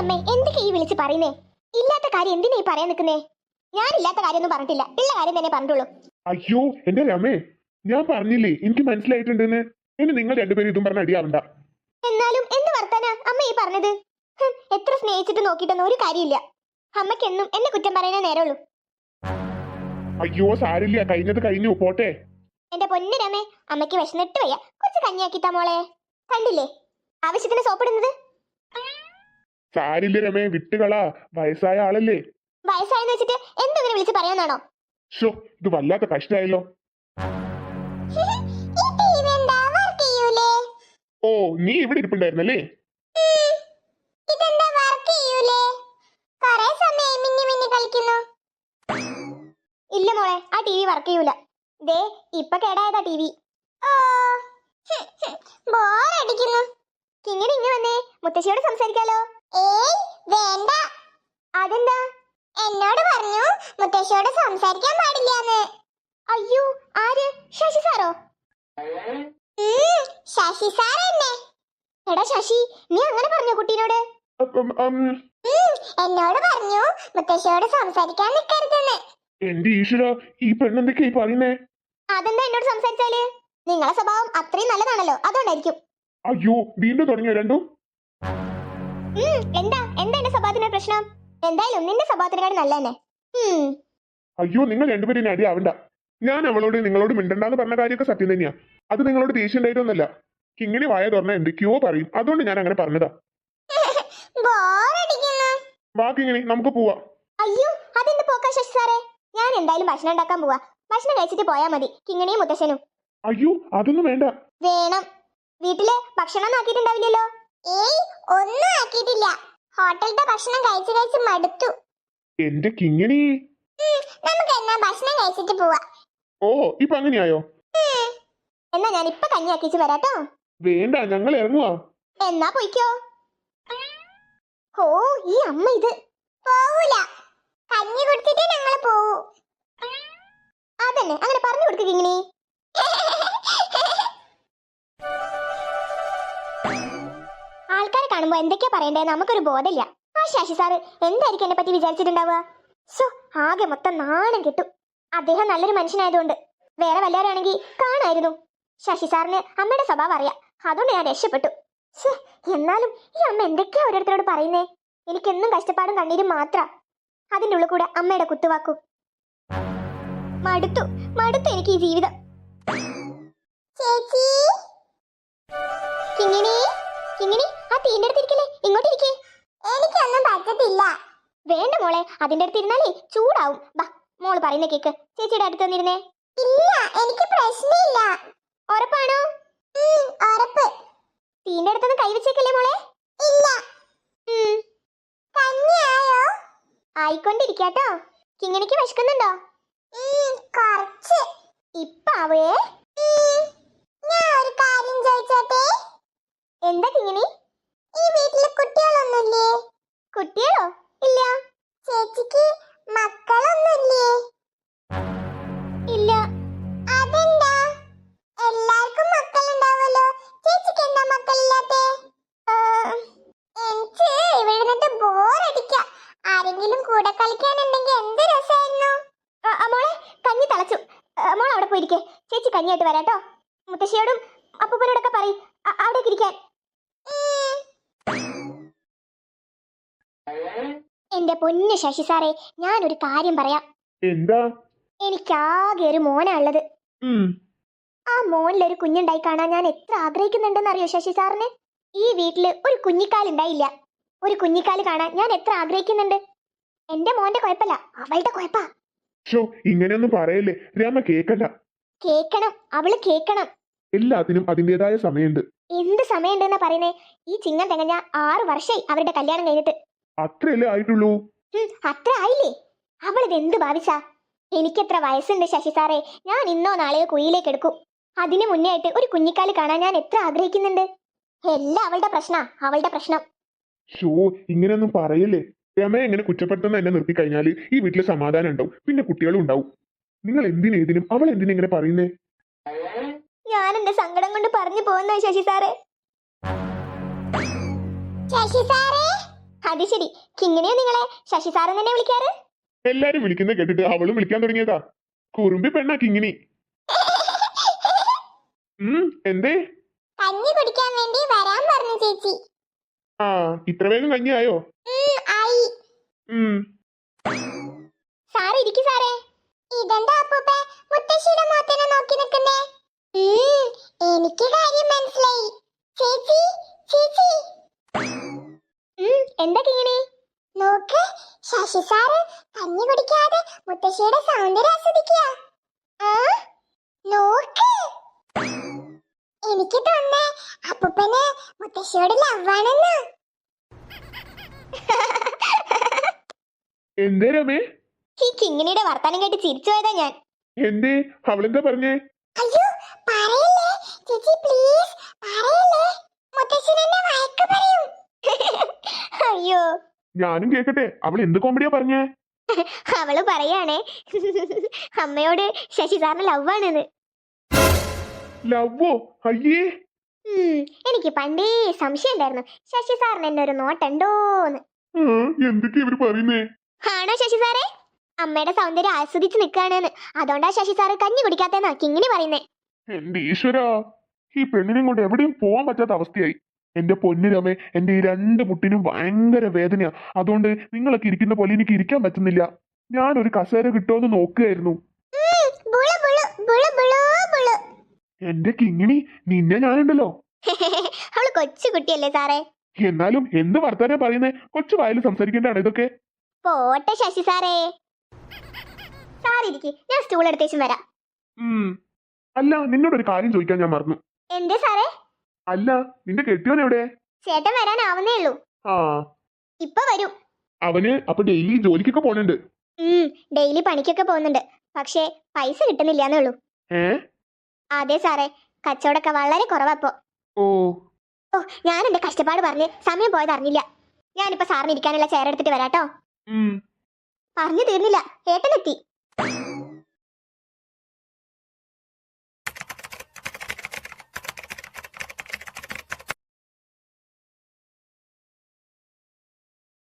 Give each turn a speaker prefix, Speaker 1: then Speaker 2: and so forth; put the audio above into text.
Speaker 1: അമ്മേ എന്തൊക്കെ ഈ വിളിച്ച് പറയുന്നേ? ഇല്ലാത്ത കാര്യം എന്തിനാ ഈ പറയാൻ നിൽക്കുന്നേ? ഞാൻ ഇല്ലാത്ത കാര്യമൊന്നും പറഞ്ഞിട്ടില്ല. ഉള്ള കാര്യം തന്നെ പറഞ്ഞിട്ടുള്ളൂ.
Speaker 2: അയ്യോ എന്റെ രമേ ഞാൻ പറഞ്ഞില്ലേ എനിക്ക് മനസ്സിലായിട്ടുണ്ടെന്ന്? ഇനി നിങ്ങൾ രണ്ടുപേരും ഇതും പറഞ്ഞ അടിയാവണ്ട.
Speaker 1: എന്നാലും എന്ത് വർത്താനാ അമ്മ ഈ പറഞ്ഞത്? എത്ര സ്നേഹിച്ചിട്ട് നോക്കിയിട്ടൊന്നും ഒരു കാര്യമില്ല. അമ്മയ്ക്കെന്നും എന്നെ കുറ്റം പറയാനേ നേരമുള്ളൂ.
Speaker 2: അയ്യോ സാരില്ല കഴിഞ്ഞത് കഴിഞ്ഞു പോട്ടെ.
Speaker 1: എന്റെ പൊന്നു രമേ അമ്മയ്ക്ക് വിശന്നിട്ട് വയ്യ. കുറച്ച് കഞ്ഞിയാക്കിത്താ മോളെ. കണ്ടില്ലേ? ആവശ്യത്തിന് സോപ്പിടുന്നത്?
Speaker 2: സാരില്ല രമേ വിട്ടുകളാ വയസ്സായ ആളല്ലേ?
Speaker 1: വയസ്സായെന്ന് വെച്ചിട്ട് എന്തെങ്കിലും വിളിച്ച് പറയാനാണോ
Speaker 2: ഷോ ഇത് വല്ലാത്ത കഷ്ടായല്ലോ. ഓ നീ ഇവിടെ ഇരിപ്പുണ്ടായിരുന്നല്ലേ?
Speaker 1: ഇല്ല മോളെ ആ ടി വി വർക്ക് ചെയ്യൂല. ദേ ഇപ്പൊ കേടായതാ ടി വി ബോറടിക്കുന്നു. കിങ്ങിണി ഇങ്ങ വന്നേ മുത്തശ്ശിയോട് സംസാരിക്കാലോ. ഏയ് വേണ്ട. അതെന്താ? എന്നോട് പറഞ്ഞു മുത്തശ്ശിയോട് സംസാരിക്കാൻ പാടില്ലാന്ന്. അയ്യോ ആര്? ശശി സാറോ? ശശി സാർ തന്നെ എടാ ശശി നീ അങ്ങനെ പറഞ്ഞു കുട്ടീനോട്? എന്നോട് പറഞ്ഞു മുത്തശ്ശിയോട് സംസാരിക്കാൻ നിൽക്കരുതെന്ന്
Speaker 2: എന്റെ ഈശ്വര ഈ പെണ്ണെന്തൊക്കെയാ ഈ പറയുന്നേ?
Speaker 1: അതെന്താ എന്നോട് സംസാരിച്ചാൽ? നിങ്ങളെ സ്വഭാവം അത്രയും നല്ലതാണല്ലോ അതുകൊണ്ടായിരിക്കും.
Speaker 2: അയ്യോ വീണ്ടും തുടങ്ങിയോ രണ്ടും?
Speaker 1: എന്താ? എന്താ എന്റെ സ്വഭാവത്തിന് പ്രശ്നം? എന്തായാലും നിന്റെ സ്വഭാവത്തിനെക്കാട് നല്ല തന്നെ
Speaker 2: അയ്യോ നിങ്ങൾ രണ്ടുപേരും ഇനി അടിയാവണ്ട. ഞാൻ അവളോട് നിങ്ങളോട് മിണ്ടണ്ടെന്ന് പറഞ്ഞ കാര്യമൊക്കെ സത്യം തന്നെയാ. അത് നിങ്ങളോട് ദേഷ്യം ഉണ്ടായിട്ടൊന്നല്ല കിങ്ങിണി വായ തുറന്ന എന്തൊക്കെയോ പറയും. അതുകൊണ്ട് ഞാൻ അങ്ങനെ പറഞ്ഞതാ.
Speaker 1: ബോറടിക്കുന്നു.
Speaker 2: വാ നമുക്ക് പോവാ.
Speaker 1: അയ്യോ അതെന്ത് പോക്കാ ശശി സാറേ? ഞാൻ എന്തായാലും ഭക്ഷണം ഉണ്ടാക്കാൻ പോവാ. ഭക്ഷണം കഴിച്ചിട്ട് പോയാ മതി കിങ്ങിണിയും മുത്തശ്ശനും.
Speaker 2: അയ്യോ അതൊന്നും വേണ്ട.
Speaker 1: വേണം. വീട്ടിൽ ഭക്ഷണം ആക്കിയിട്ടുണ്ടാവില്ലല്ലോ. ഏയ് ഒന്നും ആക്കിയിട്ടില്ല. ഹോട്ടലിന്റെ ഭക്ഷണം കഴിച്ച് കഴിച്ച് മടുത്തു.
Speaker 2: എന്റെ കിങ്ങിണി.
Speaker 1: നമുക്ക് എന്നാ ഭക്ഷണം കഴിച്ചിട്ട് പോവാ.
Speaker 2: ഓ ഇപ്പൊ അങ്ങനെയായോ?
Speaker 1: എന്നാ ഞാൻ ഇപ്പൊ കഞ്ഞി ആക്കിച്ച് വരാട്ടോ.
Speaker 2: വേണ്ട ഞങ്ങൾ ഇറങ്ങുവാ.
Speaker 1: എന്നാ പൊയ്ക്കോ. ഓ ഈ അമ്മ ഇത്. എന്തൊക്കെയാ പറയണ്ടേ? നമുക്കൊരു ബോധമില്ല. ആ ശശി സാറ് എന്തായിരിക്കും എന്നെ പറ്റി വിചാരിച്ചിട്ടുണ്ടാവുക? സോ ആകെ മൊത്തം നാണം കിട്ടും. അദ്ദേഹം നല്ലൊരു മനുഷ്യനായതുകൊണ്ട്. വേറെ വല്ലവരാണെങ്കിൽ കാണായിരുന്നു. ശശി സാറിന് അമ്മയുടെ സ്വഭാവം അറിയാം. അതുകൊണ്ട് ഞാൻ രക്ഷപ്പെട്ടു. ശ്ശേ, എന്നാലും ഈ അമ്മ എന്തൊക്കെയാ ഓരോരുത്തരോട് പറയുന്നേ? എനിക്കെന്നും കഷ്ടപ്പാടും കണ്ണീരും മാത്ര. അതിന്റെ ഉള്ളിൽ കൂടെ അമ്മയുടെ കുത്തുവാക്കു. മടുത്തു. മടുത്തു എനിക്ക് ഈ ജീവിതം. ചേച്ചി? കിങ്ങിണി? കിങ്ങിണി? തീന്റെ ഇങ്ങോട്ട് ഇരിക്കേ വേണ്ട മോളെ അതിന്റെ അടുത്ത് ഇരുന്നാലേ ചൂടാവും മോൾ പറയുന്ന കേക്ക്. ചേച്ചിയുടെ അടുത്ത് വന്നിരുന്നേ. ഇല്ല എനിക്ക് പ്രശ്നമില്ല. ഉറപ്പാണോ? ഉറപ്പ്. തീന്റെ അടുത്തൊന്നും കൈവച്ചേക്കല്ലേ മോളെ? ഇല്ല. ആയിക്കൊണ്ടിരിക്കാട്ടോ. കിങ്ങിണിക്ക് വിശക്കുന്നുണ്ടോ? കുറച്ച്. ഞാൻ ഒരു കാര്യം എന്താ കിങ്ങിണി? വരാം വരാട്ടോ മുത്തശ്ശിയോടും അപ്പൂപ്പനോടൊക്കെ പറയും. അവിടേക്ക് ഇരിക്കാൻ. എന്റെ പൊന്നു ശശി സാറേ ഞാനൊരു കാര്യം പറയാം.
Speaker 2: എന്താ?
Speaker 1: എനിക്കാകെ ഒരു മോനാ ഉള്ളത്.
Speaker 2: ഉം.
Speaker 1: ആ മോനിലൊരു കുഞ്ഞുണ്ടായി കാണാൻ ഞാൻ എത്ര ആഗ്രഹിക്കുന്നുണ്ടെന്ന് അറിയോ ശശി സാറിന്? ഈ വീട്ടിൽ ഒരു കുഞ്ഞിക്കാലുണ്ടായില്ല. ഒരു കുഞ്ഞിക്കാൽ കാണാൻ ഞാൻ എത്ര ആഗ്രഹിക്കുന്നുണ്ട്? എന്റെ മോന്റെ കുഴപ്പമില്ല അവളുടെ കുഴപ്പാ.
Speaker 2: ഇങ്ങനെയൊന്നും പറയല്ലേ. രാമ കേക്കണ്ട
Speaker 1: കേക്കണം അവൾ കേക്കണം.
Speaker 2: എല്ലാത്തിനും അതിന്റേതായ സമയമുണ്ട്.
Speaker 1: എന്ത് സമയമുണ്ടെന്നാ പറയുന്നേ? ഈ ചിങ്ങം തികഞ്ഞ ആറു വർഷമായി അവരുടെ കല്യാണം കഴിഞ്ഞിട്ട്.
Speaker 2: അത്രയല്ലേ ആയിട്ടുള്ളൂ?
Speaker 1: അത്ര ആയില്ലേ? അവളിത് എന്ത് ഭാവിച്ചാ? എനിക്കെത്ര വയസ്സുണ്ട് ശശി സാറേ. ഞാൻ ഇന്നോ നാളെയോ കുഴിയിലേക്ക് എടുക്കും. അതിനു മുന്നേ ആയിട്ട് ഒരു കുഞ്ഞിക്കാൽ കാണാൻ ഞാൻ എത്ര ആഗ്രഹിക്കുന്നുണ്ട്? എല്ലാം അവളുടെ പ്രശ്നാ അവളുടെ പ്രശ്നം.
Speaker 2: ഷോ ഇങ്ങനെയൊന്നും പറയല്ലേ? രമയെ എങ്ങനെ കുറ്റപ്പെടുത്തുന്ന എന്നെ നിർത്തി കഴിഞ്ഞാൽ ഈ വീട്ടിൽ സമാധാനം ഉണ്ടാവും. പിന്നെ കുട്ടികളും ഉണ്ടാവും. നിങ്ങൾ എന്തിനേതിനും അവൾ എന്തിനെങ്ങനെ പറയുന്നേ?
Speaker 1: ഞാൻ എന്റെ സങ്കടം കൊണ്ട് പറഞ്ഞു പോകുന്ന ശശി സാറേ. ശശി സാറേ? അത് ശരി. കിങ്ങിനെയോ നിങ്ങളെ? ശശി സാറ് തന്നെ വിളിക്കാറ്?
Speaker 2: എല്ലാരും വിളിക്കുന്ന കേട്ടിട്ട് അവളും വിളിക്കാൻ തുടങ്ങിയതാ. കുറുമ്പി പെണ്ണാ കിങ്ങിനി എന്തേ?
Speaker 1: കഞ്ഞി കുടിക്കാൻ വേണ്ടി വരാൻ പറഞ്ഞു ചേച്ചി.
Speaker 2: ആ ഇത്ര വേഗം കഞ്ഞിയായോ
Speaker 1: ആയി? സാറ് ഇരിക്കു സാറേ. ഇതെന്താ അപ്പൂപ്പ? മുത്തശ്ശിയുടെ മുഖത്തിനെ നോക്കി നിൽക്കുന്നേ. എനിക്ക് കാര്യം മനസ്സിലായി. ചേച്ചി ചേച്ചി. എന്താ കിങ്ങിണി നോക്ക് ശശി സാറ് കുടിക്കാതെ മുത്തശ്ശിയുടെ സൗന്ദര്യം ആസ്വദിക്കുക. നോക്ക്. എനിക്ക് തോന്നേ അപ്പൂപ്പന് മുത്തശ്ശിയോട് ലവാണെന്ന്.
Speaker 2: എന്തേ രമേ?
Speaker 1: ഈ കിങ്ങിണിയുടെ വർത്താനം കേട്ട് ചിരിച്ചു പോയതാ ഞാൻ.
Speaker 2: എന്തേ? അവളെന്താ പറഞ്ഞേ?
Speaker 1: അയ്യോ പറയല്ലേ? ചേച്ചി പ്ലീസ് പറയല്ലേ? മുത്തശ്ശൻ എന്നെ വഴക്ക് പറയും. അയ്യോ.
Speaker 2: ഞാനും കേക്കട്ടെ. അവൾ എന്ത് കോമഡിയാ പറഞ്ഞേ?
Speaker 1: അവൾ പറയാണേ അമ്മയോട് ശശി സാറിന് ലവ് ആണെന്ന്.
Speaker 2: ലവോ അയ്യേ.
Speaker 1: എനിക്ക് പണ്ടേ സംശയം ഉണ്ടായിരുന്നു. ശശി സാറിന് എന്നെ ഒരു നോട്ടുണ്ടോന്ന്
Speaker 2: എന്തൊക്കെയാ ഇവർ പറയുന്നേ?
Speaker 1: ആണോ ശശി സാറേ? അമ്മയുടെ സൗന്ദര്യം ആസ്വദിച്ച് നിൽക്കുകയാണെന്ന് അതുകൊണ്ടാ ശശി സാറ് കഞ്ഞി കുടിക്കാത്തെന്നാ കിങ്ങിണി പറയുന്നേ.
Speaker 2: എന്റെ ഈശ്വരാ ഈ പെണ്ണിനെ കൊണ്ട് എവിടെയും പോവാൻ പറ്റാത്ത അവസ്ഥയായി. എന്റെ പൊന്നിരമേ എന്റെ ഈ രണ്ട് മുട്ടിനും ഭയങ്കര വേദനയാ. അതുകൊണ്ട് നിങ്ങളൊക്കെ ഇരിക്കുന്ന പോലെ എനിക്ക് ഇരിക്കാൻ പറ്റുന്നില്ല. ഞാൻ ഒരു കസേര കിട്ടുമെന്ന് നോക്കുകയായിരുന്നു. എന്റെ കിങ്ങിണി നിന്നെ ഞാനുണ്ടല്ലോ.
Speaker 1: അവൾ കൊച്ചു കുട്ടിയല്ലേ സാറേ.
Speaker 2: എന്നാലും എന്ത് വർത്താനാ പറയുന്നേ? കൊച്ചു വായിൽ സംസാരിക്കേണ്ടതാണ് ഇതൊക്കെ.
Speaker 1: പോട്ടെ ശശി സാറേ. സാറിരിക്ക് ഞാൻ സ്റ്റൂൾ എടുത്തേച്ചും വരാം.
Speaker 2: അല്ല നിന്നോട് ഒരു കാര്യം ചോദിക്കാൻ ഞാൻ മറന്നു.
Speaker 1: എന്തേ സാറേ?
Speaker 2: അല്ല നിന്റെ കെട്ടിയോൻ എവിടെ?
Speaker 1: ചേട്ടൻ വരാനാവുന്നേ ഉള്ളൂ.
Speaker 2: ആ.
Speaker 1: ഇപ്പൊ വരും.
Speaker 2: അവന് അപ്പൊ ഡെയിലി ജോലിക്കൊക്കെ പോണുണ്ട്.
Speaker 1: ഡെയിലി പണിക്കൊക്കെ പോകുന്നുണ്ട്. പക്ഷേ പൈസ കിട്ടുന്നില്ല
Speaker 2: ഏ?
Speaker 1: അതെ സാറേ കച്ചവടമൊക്കെ വളരെ കുറവാപ്പോ
Speaker 2: ഓ.
Speaker 1: ഓ ഞാൻ എന്റെ കഷ്ടപ്പാട് പറഞ്ഞ് സമയം പോയത് അറിഞ്ഞില്ല. ഞാനിപ്പോ സാറിന് ഇരിക്കാനുള്ള ചെയർ എടുത്തിട്ട് വരാട്ടോ. പറഞ്ഞു തീർന്നില്ല. ഏട്ടനെത്തി